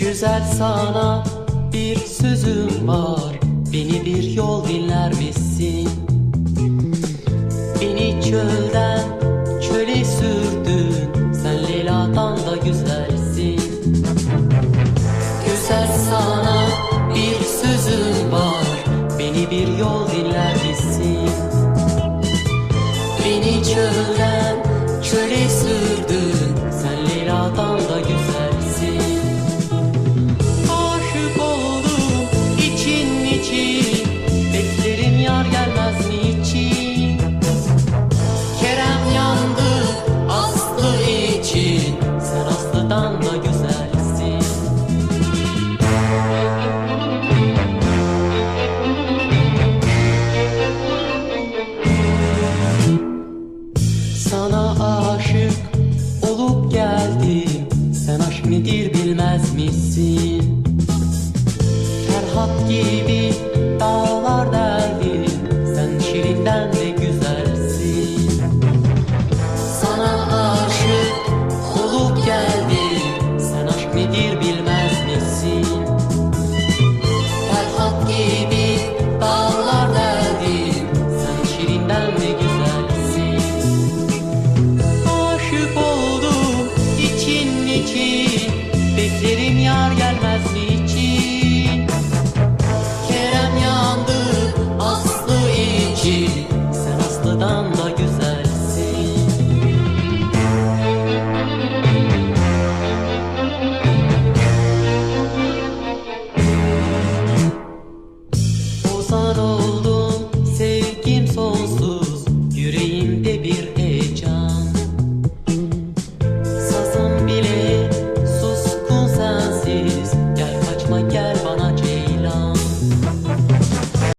Güzel sana bir sözüm var. Beni bir yol dinler misin? Beni çölden çöle sürdün. Sen Leyla'dan da güzelsin. Güzel sana bir sözüm var. Beni bir yol dinler misin? Beni çölden çöle sürdün Sana aşık olup geldim. Sen aşk nedir bilmez misin? Ferhat gibi dağlar derdim Sen şirinden de güzelsin. Sana aşık olup geldim. Sen aşk nedir bilmez misin? Ferhat gibi dağlar derdim Sen şirinden de güzelsin. sorrow